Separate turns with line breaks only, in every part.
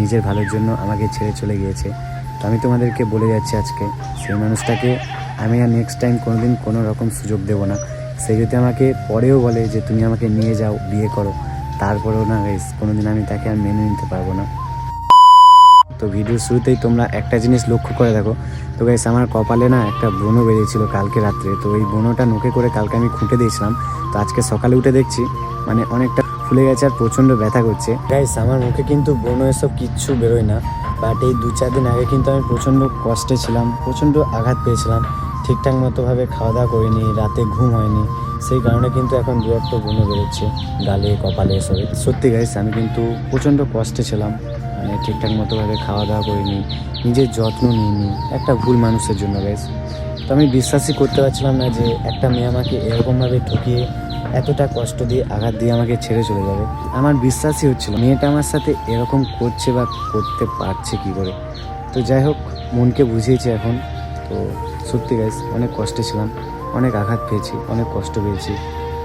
নিজের ভালোর জন্য আমাকে ছেড়ে চলে গিয়েছে। তো আমি তোমাদেরকে বলে যাচ্ছি আজকে, সেই মানুষটাকে আমি আর নেক্সট টাইম কোনোদিন কোনো রকম সুযোগ দেবো না। সে যদি আমাকে পরেও বলে যে তুমি আমাকে নিয়ে যাও, বিয়ে করো, তারপরেও না গাইস কোনোদিন আমি তাকে আর মেনে নিতে পারব না। তো ভিডিওর শুরুতেই তোমরা একটা জিনিস লক্ষ্য করে দেখো। তো গাইস আমার কপালে না একটা ব্রণ বেরিয়েছিল কালকে রাত্রে। তো ওই ব্রণটা নোকে করে কালকে আমি খুঁটে দিয়েছিলাম। তো আজকে সকালে উঠে দেখছি মানে অনেকটা ফুলে গেছে আর প্রচণ্ড ব্যথা করছে। গাইস আমার মুখে কিন্তু ব্রণ এসব কিচ্ছু বেরোয় না বাট এই দু চার দিন আগে কিন্তু আমি প্রচণ্ড কষ্টে ছিলাম, প্রচণ্ড আঘাত পেয়েছিলাম। ঠিকঠাক মতোভাবে খাওয়া দাওয়া করিনি, রাতে ঘুম হয়নি, সেই কারণে কিন্তু এখন দু একটা বেরোচ্ছে, গালে, কপালে এসবে সত্যি গাইস আমি কিন্তু প্রচণ্ড কষ্টে ছিলাম মানে ঠিকঠাক মতোভাবে খাওয়া দাওয়া করিনি, নিজের যত্ন নিইনি, একটা ভুল মানুষের জন্য গাইস তো আমি বিশ্বাসই করতে পারছিলাম না যে একটা মেয়ে আমাকে এরকমভাবে ঠকিয়ে এতটা কষ্ট দিয়ে আঘাত দিয়ে আমাকে ছেড়ে চলে যাবে। আমার বিশ্বাসই হচ্ছিল মেয়েটা আমার সাথে এরকম করছে বা করতে পারছে কি করে? তো যাই হোক, মনকে বুঝিয়েছি এখন। তো সত্যি গাইস অনেক কষ্টে ছিলাম, অনেক আঘাত পেয়েছি, অনেক কষ্ট পেয়েছি।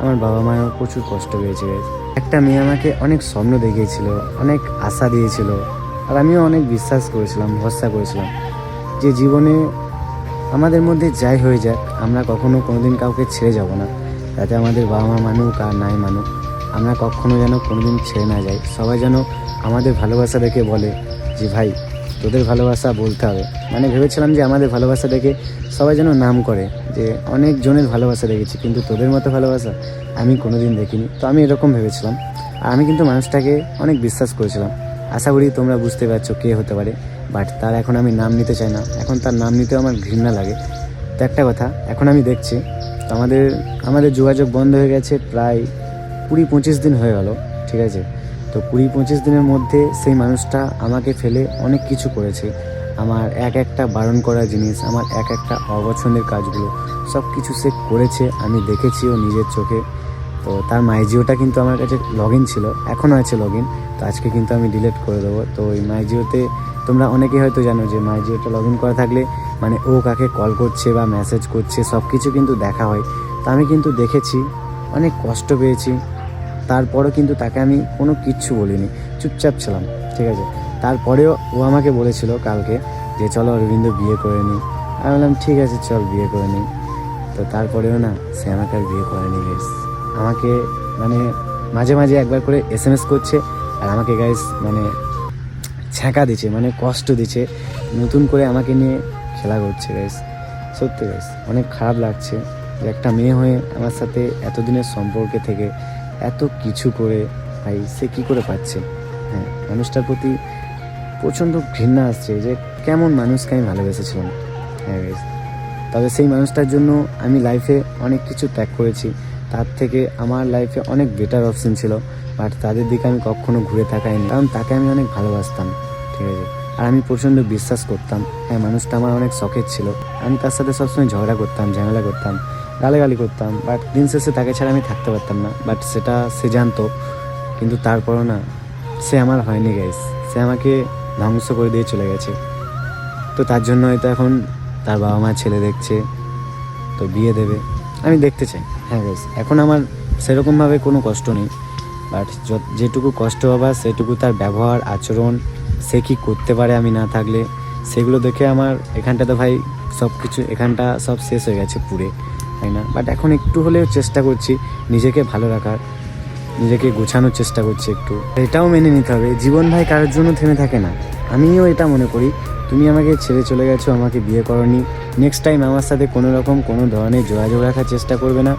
আমার বাবা মায়েও প্রচুর কষ্ট পেয়েছে গাইস একটা মেয়ে আমাকে অনেক স্বপ্ন দেখিয়েছিল, অনেক আশা দিয়েছিল। আর আমিও অনেক বিশ্বাস করেছিলাম, ভরসা করেছিলাম যে জীবনে আমাদের মধ্যে যাই হয়ে যাক, আমরা কখনো কোনোদিন কাউকে ছেড়ে যাব না। যাতে আমাদের বাবা মা মানুক আর নাই মানুক। আমরা কখনো যেন কোনোদিন ছেড়ে না যাই। সবাই যেন আমাদের ভালোবাসা দেখে বলে যে, ভাই, তোদের ভালোবাসা বলতে হবে। মানে ভেবেছিলাম যে, আমাদের ভালোবাসা দেখে সবাই যেন নাম করে যে, অনেক জনের ভালোবাসা দেখেছি, কিন্তু তোদের মতো ভালোবাসা আমি কোনোদিন দেখিনি। তো আমি এরকম ভেবেছিলাম। আর আমি কিন্তু মানুষটাকে অনেক বিশ্বাস করেছিলাম। আশা করি তোমরা বুঝতে পারছ কে হতে পারে। বাট তার এখন আমি নাম নিতে চাই না। এখন তার নাম নিতেও আমার ঘৃণা লাগে। তো একটা কথা, এখন আমি দেখছি আমাদের আমাদের যোগাযোগ বন্ধ হয়ে গেছে প্রায় কুড়ি পঁচিশ দিন হয়ে গেল, ঠিক আছে? তো কুড়ি পঁচিশ দিনের মধ্যে সেই মানুষটা আমাকে ফেলে অনেক কিছু করেছে। আমার এক একটা বারণ করা জিনিস, আমার এক একটা অপছন্দের কাজগুলো, সব কিছু সে করেছে, আমি দেখেছি ও নিজের চোখে। তো তার মাইজিওটা কিন্তু আমার কাছে লগ ইন ছিল, এখনও আছে লগ ইন তো আজকে কিন্তু আমি ডিলিট করে দেবো। তো ওই মাইজিওতে তোমরা অনেকেই হয়তো জানো যে মাইজিওটা লগ ইন করা থাকলে মানে ও কাকে কল করছে বা মেসেজ করছে সব কিছু কিন্তু দেখা হয়। তা আমি কিন্তু দেখেছি, অনেক কষ্ট পেয়েছি। তারপরও কিন্তু তাকে আমি কোনো কিচ্ছু বলিনি, চুপচাপ ছিলাম, ঠিক আছে? তারপরেও ও আমাকে বলেছিল কালকে যে, চলো অরবিন্দ বিয়ে করে নিই আমি বললাম, ঠিক আছে, চল বিয়ে করে নিই তো তারপরেও না, সে আমাকে আর বিয়ে করেনি গাইস আমাকে মানে মাঝে মাঝে একবার করে এস এম এস করছে আর আমাকে গাইস মানে ছ্যাঁকা দিচ্ছে মানে কষ্ট দিচ্ছে। নতুন করে আমাকে নিয়ে খেলা করছে গাইস সত্যি গাইস অনেক খারাপ লাগছে যে একটা মেয়ে হয়ে আমার সাথে এতদিনের সম্পর্কে থেকে এত কিছু করে, ভাই, সে কী করে পাচ্ছে? হ্যাঁ মানুষটার প্রতি প্রচণ্ড ঘৃণা আসছে যে কেমন মানুষকে আমি ভালোবেসেছিলাম। হ্যাঁ guys। তবে সেই মানুষটার জন্য আমি লাইফে অনেক কিছু ত্যাগ করেছি। তার থেকে আমার লাইফে অনেক বেটার অপশন ছিল। বাট তাদের দিকে আমি কখনো ঘুরে তাকাইনি। কারণ তাকে আমি অনেক ভালোবাসতাম। ঠিক আছে? আর আমি প্রচণ্ড বিশ্বাস করতাম। হ্যাঁ মানুষটা আমার অনেক শখের ছিল। আমি তার সাথে সবসময় ঝগড়া করতাম, ঝামেলা করতাম, গালাগালি করতাম বাট দিন শেষে তাকে ছাড়া আমি থাকতে পারতাম না। বাট সেটা সে জানতো, কিন্তু তারপরও না, সে আমার হয়নি গাইস সে আমাকে ধ্বংস করে দিয়ে চলে গেছে। তো তার জন্য হয়তো এখন তার বাবা মা ছেলে দেখছে, তো বিয়ে দেবে। আমি দেখতে চাই। হ্যাঁ গাইস এখন আমার সেরকমভাবে কোনো কষ্ট নেই। বাট যেটুকু কষ্ট হবার, সেটুকু তার ব্যবহার, আচরণ সে কী করতে পারে আমি না থাকলে? সেগুলো দেখে আমার এখানটা তো ভাই সব কিছু এখানটা সব শেষ হয়ে গেছে পুরে তাই না? বাট এখন একটু হলেও চেষ্টা করছি নিজেকে ভালো রাখার, নিজেকে গোছানোর চেষ্টা করছি একটু। এটাও মেনে নিতে হবে, জীবন ভাই কারোর জন্য থেমে থাকে না। আমিও এটা মনে করি, তুমি আমাকে ছেড়ে চলে গেছো, আমাকে বিয়ে করনি নেক্সট টাইম আমার সাথে কোনো রকম কোনো ধরনের যোগাযোগ রাখার চেষ্টা করবে না।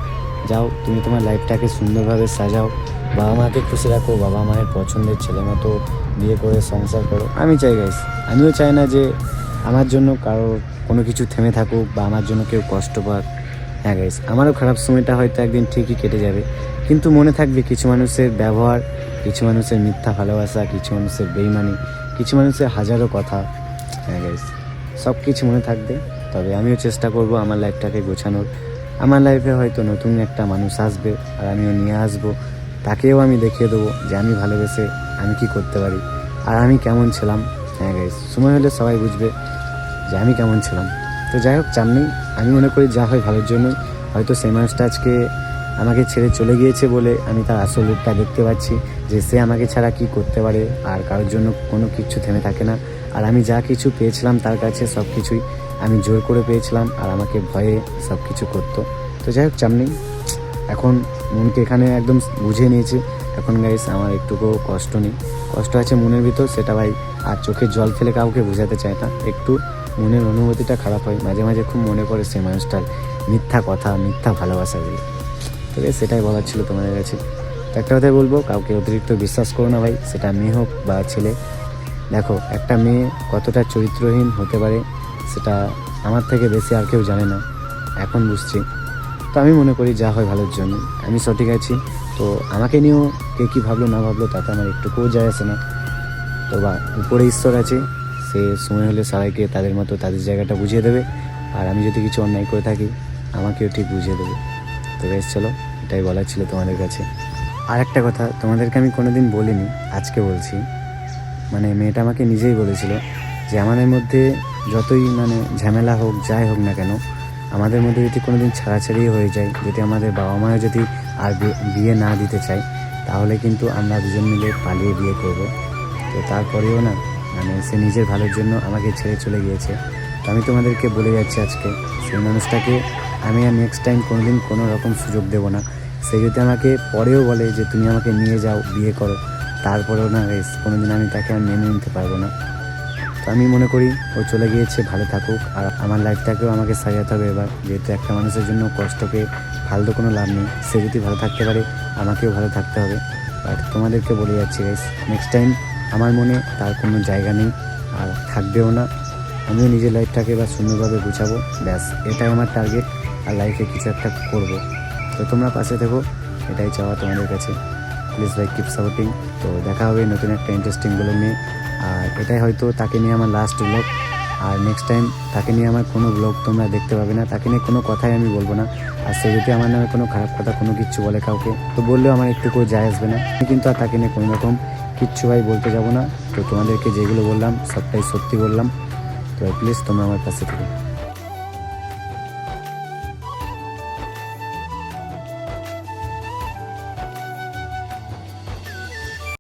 যাও, তুমি তোমার লাইফটাকে সুন্দরভাবে সাজাও। বাবা মাকে খুশি রাখো বাবা মায়ের পছন্দের ছেলে মতো বিয়ে করে সংসার করো। আমি চাই গাইস আমিও চাই না যে আমার জন্য কারোর কোনো কিছু থেমে থাকুক বা আমার জন্য কেউ কষ্ট পাক। হ্যাঁ গাইস আমারও খারাপ সময়টা হয়তো একদিন ঠিকই কেটে যাবে। কিন্তু মনে থাকবে কিছু মানুষের ব্যবহার, কিছু মানুষের মিথ্যা ভালোবাসা, কিছু মানুষের বেইমানি, কিছু মানুষের হাজারো কথা। হ্যাঁ গাইস সব কিছু মনে থাকবে। তবে আমিও চেষ্টা করব আমার লাইফটাকে গোছানোর। আমার লাইফে হয়তো নতুন একটা মানুষ আসবে আর আমিও নিয়ে আসব। তাকেও আমি দেখিয়ে দেবো যে আমি ভালোবেসে আমি কি করতে পারি। আর আমি কেমন ছিলাম? হ্যাঁ গাইস সময় হলে সবাই বুঝবে যে আমি কেমন ছিলাম। তো যাই হোক চাপ নেই আমি মনে করি যা হয় ভালোর জন্যই। হয়তো সেই মানুষটা আজকে আমাকে ছেড়ে চলে গিয়েছে বলে আমি তার আসল রূপটা দেখতে পাচ্ছি যে সে আমাকে ছাড়া কি করতে পারে আর কারোর জন্য কোনো কিছু থেমে থাকে না। আর আমি যা কিছু পেয়েছিলাম তার কাছে সব কিছুই আমি জোর করে পেয়েছিলাম আর আমাকে ভয়ে সব কিছু করতো। তো যাই হোক চামনি এখন মনকে এখানে একদম বুঝে নিয়েছি। এখন গাইস আমার একটুকু কষ্ট নেই। কষ্ট আছে মনের ভিতর, সেটা ভাই আর চোখে জল ফেলে কাউকে বোঝাতে চায় না। একটু মনের অনুভূতিটা খারাপ হয়। মাঝে মাঝে খুব মনে পড়ে সেই মানুষটার মিথ্যা কথা, মিথ্যা ভালোবাসাগুলো তো বেশ সেটাই বলার ছিল তোমাদের কাছে। একটা কথাই বলব, কাউকে অতিরিক্ত বিশ্বাস করো না ভাই, সেটা মেয়ে হোক বা ছেলে। দেখো, একটা মেয়ে কতটা চরিত্রহীন হতে পারে, সেটা আমার থেকে বেশি আর কেউ জানে না। এখন বুঝছি। তো আমি মনে করি যা হয় ভালোর জন্য। আমি সঠিক আছি। তো আমাকে নিয়েও কে কী ভাবলো না ভাবলো তাতে আমার একটুকুও যায় আসে না। তো বা উপরে ঈশ্বর আছে, সে সময় হলে সবাইকে তাদের মতো তাদের জায়গাটা বুঝিয়ে দেবে। আর আমি যদি কিছু অন্যায় করে থাকি, আমাকেও ঠিক বুঝিয়ে দেবে। তো বেশ, চলো, এটাই বলার ছিল তোমাদের কাছে। আর একটা কথা, তোমাদেরকে আমি কোনো দিন বলিনি, আজকে বলছি। মানে মেয়েটা আমাকে নিজেই বলেছিল যে আমাদের মধ্যে যতই মানে ঝামেলা হোক, যাই হোক না কেন আমাদের মধ্যে যদি কোনো দিন ছাড়াছাড়ি হয়ে যায়, যদি আমাদের বাবা মাও যদি আর বিয়ে না দিতে চায়, তাহলে কিন্তু আমরা দুজন মিলে পালিয়ে বিয়ে করব। তো তারপরেও না মানে সে নিজের ভালোর জন্য আমাকে ছেড়ে চলে গিয়েছে। তো আমি তোমাদেরকে বলে যাচ্ছি আজকে, সেই মানুষটাকে আমি আর নেক্সট টাইম কোনো দিন কোনো রকম সুযোগ দেবো না। সে যদি আমাকে পরেও বলে যে, তুমি আমাকে নিয়ে যাও, বিয়ে করো, তারপরেও না গাইস কোনোদিন আমি তাকে আর মেনে নিতে পারব না। তো আমি মনে করি ও চলে গিয়েছে, ভালো থাকুক। আর আমার লাইফটাকেও আমাকে সাজাতে হবে এবার। যেহেতু একটা মানুষের জন্য কষ্টকে ফালতু কোনো লাভ নেই। সে যদি ভালো থাকতে পারে, আমাকেও ভালো থাকতে হবে। আর তোমাদেরকে বলে যাচ্ছি গাইস নেক্সট টাইম আমার মনে তার কোনো জায়গা নেই, আর থাকবেও না। আমিও নিজের লাইফটাকে এবার সুন্দরভাবে গুছাবো। ব্যাস, এটাই আমার টার্গেট আর লাইফে কিছু একটা করব। তো তোমরা পাশে থেকো, এটাই চাওয়া তোমাদের কাছে। প্লিজ লাইক কিপ সাপোর্টিং তো দেখা হবে নতুন একটা ইন্টারেস্টিং ব্লগ নিয়ে। আর এটাই হয়তো তাকে নিয়ে আমার লাস্ট ব্লগ আর নেক্সট টাইম তাকে নিয়ে আমার কোনো ব্লগ তোমরা দেখতে পাবে না। তাকে নিয়ে কোনো কথাই আমি বলব না। আর সে যদি আমার নামে কোনো খারাপ কথা, কোনো কিচ্ছু বলে কাউকে, তো বললেও আমার একটু একটুকু যায় আসবে না। কিন্তু আর তাকে নিয়ে কোনো রকম কিচ্ছু ভাই বলতে যাব না। তো তোমাদেরকে যেগুলো বললাম, সবটাই সত্যি বললাম। তো প্লিজ তোমরা আমার কাছে থেকে।